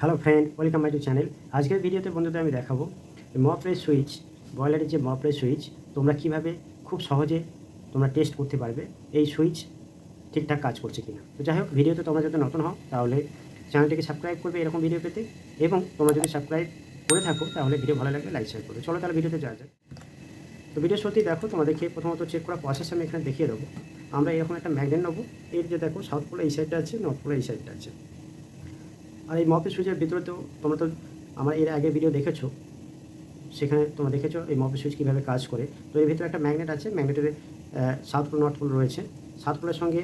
Hello friend welcome my to channel আজকের ভিডিওতে বন্ধুদের আমি দেখাবো মপের সুইচ বয়লারের যে মপের সুইচ তোমরা কীভাবে খুব সহজে তোমরা টেস্ট করতে পারবে এই সুইচ ঠিকঠাক কাজ করছে কিনা। তো যাই হোক ভিডিওতে তোমরা যদি নতুন হও, তাহলে চ্যানেলটিকে সাবস্ক্রাইব করবে এরকম ভিডিও পেতে। এবং তোমরা যদি সাবস্ক্রাইব করে থাকো, তাহলে ভিডিও ভালো লাগলে লাইক শেয়ার করবে। চলো তাহলে ভিডিওতে যাওয়া যায় তো ভিডিও সত্যি দেখো, তোমাদেরকে প্রথমত চেক করা প্রসেস আমি এখানে দেখিয়ে দেবো। আমরা এরকম একটা ম্যাগনেট নেব। এর যে দেখো সাউথ পোলে এই সাইডটা আছে নর্থ পোলে এই সাইডটা আছে। আর এই মপের সুইচের ভিতরে তো তোমরা তো আমার এর আগে ভিডিও দেখেছ। সেখানে তোমরা দেখেছ এই মপের সুইচ কীভাবে কাজ করে। তো এর ভিতরে একটা ম্যাগনেট আছে ম্যাগনেটের সাউথ পোল নর্থ পোল রয়েছে। সাউথ পোলের সঙ্গে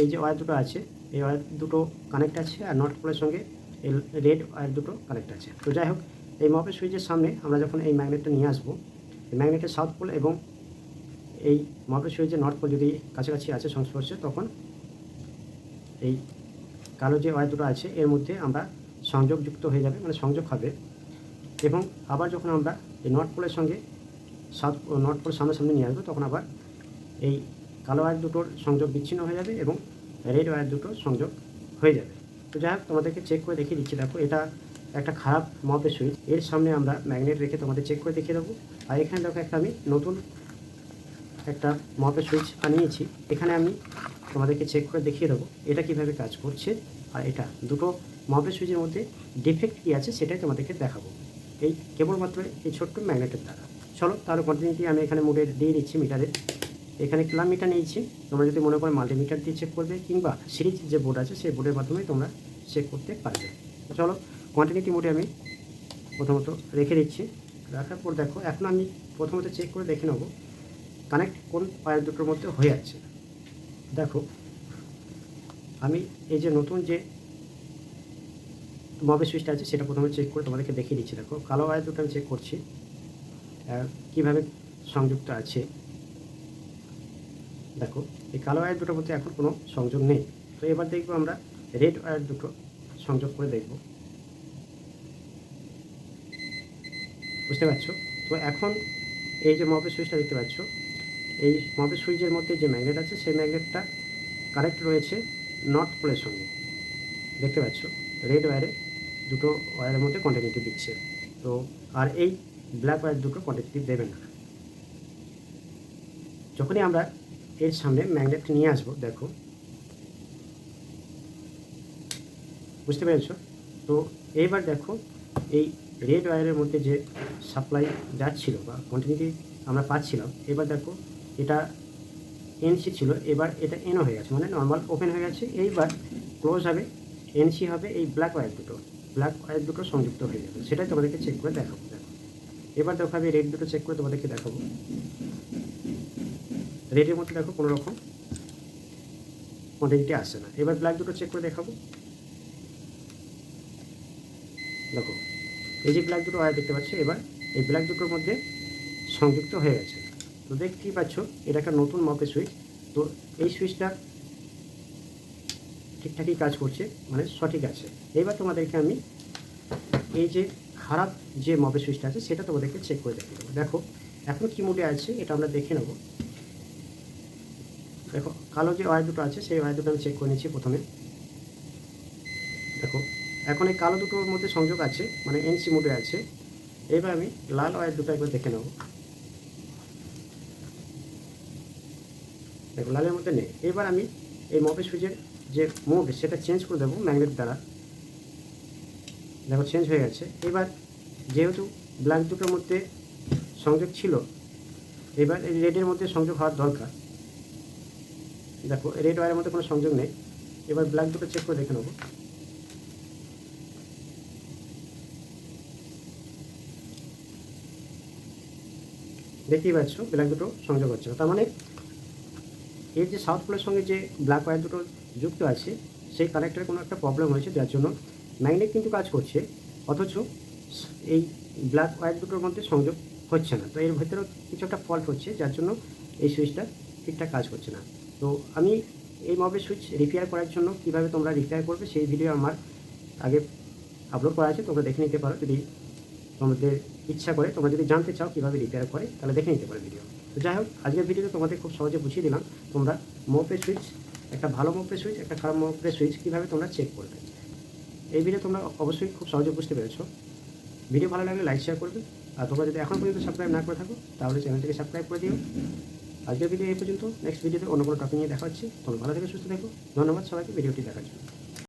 এই যে ওয়্যার দুটো আছে, এই ওয়্যার দুটো কানেক্ট আছে আর নর্থ পোলের সঙ্গে এই রেড ওয়্যার দুটো কানেক্ট আছে। তো যাই হোক, এই মপের সুইচের সামনে আমরা যখন এই ম্যাগনেটটা নিয়ে আসব, এই ম্যাগনেটের সাউথ পোল এবং এই মপের সুইচের নর্থ পোল যদি কাছাকাছি আছে সংস্পর্শে, তখন এই কালো যে ওয়্যার দুটো আছে, এর মধ্যে আমরা সংযোগযুক্ত হয়ে যাবে মানে সংযোগ হবে। এবং আবার যখন আমরা এই নর্থ পোলের সঙ্গে সাউথ নর্থ পোল সামনাসামনি নিয়ে আসব, তখন আবার এই কালো ওয়ার দুটোর সংযোগ বিচ্ছিন্ন হয়ে যাবে এবং রেড ওয়্যার দুটোর সংযোগ হয়ে যাবে। তো যাই হোক, তোমাদেরকে চেক করে দেখিয়ে দিচ্ছি। দেখো, এটা একটা খারাপ মপের সুইচ এর সামনে আমরা ম্যাগনেট রেখে তোমাদের চেক করে দেখিয়ে দেবো। আর এখানে দেখো, একটা আমি নতুন একটা মপের সুইচ আনিয়েছি। এখানে আমি তোমাদেরকে চেক করে দেখিয়ে দেবো, এটা কীভাবে কাজ করছে। আর এটা দুটো মপের সুইচের মধ্যে ডিফেক্ট কী আছে সেটাই তোমাদেরকে দেখাবো। এই কেবলমাত্র এই ছোট্ট ম্যাগনেটের দ্বারা। চলো তাহলে কন্টিনিউটি আমি এখানে মোডে দিয়ে দিচ্ছি মিটারের এখানে ক্লাম মিটার নিয়েছি তোমরা যদি মনে করো মাল্টিমিটার দিয়ে চেক করবে, কিংবা সিরিজ যে বোর্ড আছে সেই বোর্ডের মাধ্যমে তোমরা চেক করতে পারবে। চলো কন্টিনিউটি মোডে আমি। প্রথমত রেখে দিচ্ছি। রাখার পর দেখো, এখন আমি প্রথমত চেক করে দেখে নেব কানেক্ট কোন পায়ের দুটোর মধ্যে হয়ে আছে। দেখো আমি এই যে নতুন যে মবের সুইচটা আছে, সেটা প্রথমে চেক করে তোমাদেরকে দেখিয়ে দিচ্ছি। দেখো, কালো ওয়্যার দুটো আমি চেক করছি। কীভাবে সংযুক্ত আছে। দেখো, এই কালো ওয়্যার দুটোর মধ্যে এখন কোনো সংযোগ নেই। তো এবার দেখব আমরা রেড ওয়্যার দুটো সংযোগ করে দেখব। বুঝতে পারছ? তো এখন এই যে মবের সুইচটা দেখতে পাচ্ছ, এই মবের সুইচের মধ্যে যে ম্যাগনেট আছে, সেই ম্যাগনেটটা কারেক্ট রয়েছে নর্থ পোলের সঙ্গে। দেখতে পাচ্ছ? রেড ওয়্যারে দুটো ওয়্যারের মধ্যে কন্টিনিউটি দিচ্ছে। তো, আর এই ব্ল্যাক ওয়্যার দুটো কন্টিনিউটি দেবে না। যখনই আমরা এর সামনে ম্যাগনেট নিয়ে আসব, দেখো। বুঝতে পেরেছ? তো এইবার দেখো, এই রেড ওয়্যারের মধ্যে যে সাপ্লাই যাচ্ছিল বা কন্টিনিউটি আমরা পাচ্ছিলাম, এবার দেখো, এটা এনসি ছিল, এবার এটা এনও হয়ে গেছে মানে নর্মাল ওপেন হয়ে গেছে, এইবার ক্লোজ হবে এনসি হবে এই ব্ল্যাক ওয়্যার দুটো ব্ল্যাক ওয়্যার দুটো সংযুক্ত হয়ে যাবে, সেটাই তোমাদেরকে চেক করে দেখাবো, দেখো। এবার দেখো আমি রেড দুটো চেক করে তোমাদেরকে দেখাবো। রেডের মধ্যে দেখো কোনো রকম কোয়ান্টিটি আসছে না, এবার ব্ল্যাক দুটো চেক করে দেখাবো। দেখো, এই যে ব্ল্যাক দুটো ওয়্যার দেখতে পাচ্ছ, এবার এই ব্ল্যাক দুটোর মধ্যে সংযুক্ত হয়ে গেছে। তো দেখতেই পাচ্ছ, এটা একটা নতুন মপের সুইচ তো এই সুইচটা ঠিকঠাকই কাজ করছে মানে সঠিক আছে। এবার তোমাদেরকে আমি এই যে খারাপ যে মপের সুইচটা আছে, সেটা তোমাদেরকে চেক করে দেখে দেবো। দেখো, এখন কী মোডে আছে, এটা আমরা দেখে নেব। দেখো, কালো যে ওয়ার দুটো আছে, সেই ওয়্যার দুটো আমি চেক করে নিচ্ছি প্রথমে। দেখো, এখন এই কালো দুটোর মধ্যে সংযোগ আছে মানে এনসি মোডে আছে। এবার আমি লাল ওয়ার দুটো একবার দেখে নেব। দেখো লালের মধ্যে নেই। এবার আমি এই মপের সুইচের যে মোড সেটা চেঞ্জ করে দেবো ম্যাগনেট দ্বারা। দেখো চেঞ্জ হয়ে গেছে। এবার যেহেতু ব্ল্যাক দুটোর মধ্যে সংযোগ ছিল, এবার এই রেডের মধ্যে সংযোগ হওয়ার দরকার। দেখো রেড ওয়ারের মধ্যে কোনো সংযোগ নেই। এবার ব্ল্যাক দুটো চেক করে দেখে নেব। দেখতেই পাচ্ছ ব্ল্যাক দুটো সংযোগ হচ্ছে তার মানে এর যে সাউথ পোলের সঙ্গে যে ব্ল্যাক ওয়্যার দুটো যুক্ত আছে, সেই কানেক্টারে কোনো একটা প্রবলেম হয়েছে, যার জন্য ম্যাগনেট কিন্তু কাজ করছে, অথচ এই ব্ল্যাক ওয়্যার দুটোর মধ্যে সংযোগ হচ্ছে না। তো এর ভেতরেও কিছু একটা ফল্ট হচ্ছে, যার জন্য এই সুইচটা ঠিকঠাক কাজ করছে না। তো আমি এই মবের সুইচ রিপেয়ার করার জন্য কীভাবে তোমরা রিপেয়ার করবে, সেই ভিডিও আমার আগে আপলোড করা আছে, তোমরা দেখে নিতে পারো। যদি তোমাদের ইচ্ছা করে, তোমরা যদি জানতে চাও কীভাবে রিপেয়ার করে, তাহলে দেখে নিতে পারো ভিডিও তো যাই হোক, আজকের ভিডিওতে তোমাদের খুব সহজে বুঝিয়ে দিলাম, তোমরা মোপের সুইচ একটা ভালো মোপের সুইচ একটা খারাপ মোপের সুইচ কীভাবে তোমরা চেক করবে। এই ভিডিও তোমরা অবশ্যই খুব সহজে বুঝতে পেরেছ। ভিডিও ভালো লাগলে লাইক শেয়ার করবে। আর তোমরা যদি এখন পর্যন্ত সাবস্ক্রাইব না করে থাকো, তাহলে চ্যানেলটিকে সাবস্ক্রাইব করে দিও। আজকের ভিডিও এই পর্যন্ত। নেক্সট ভিডিওতে অন্য কোনো টপিক নিয়ে দেখা হচ্ছে। তোমরা ভালো থেকে, সুস্থ থেকো। ধন্যবাদ সবাইকে ভিডিওটি দেখার জন্য।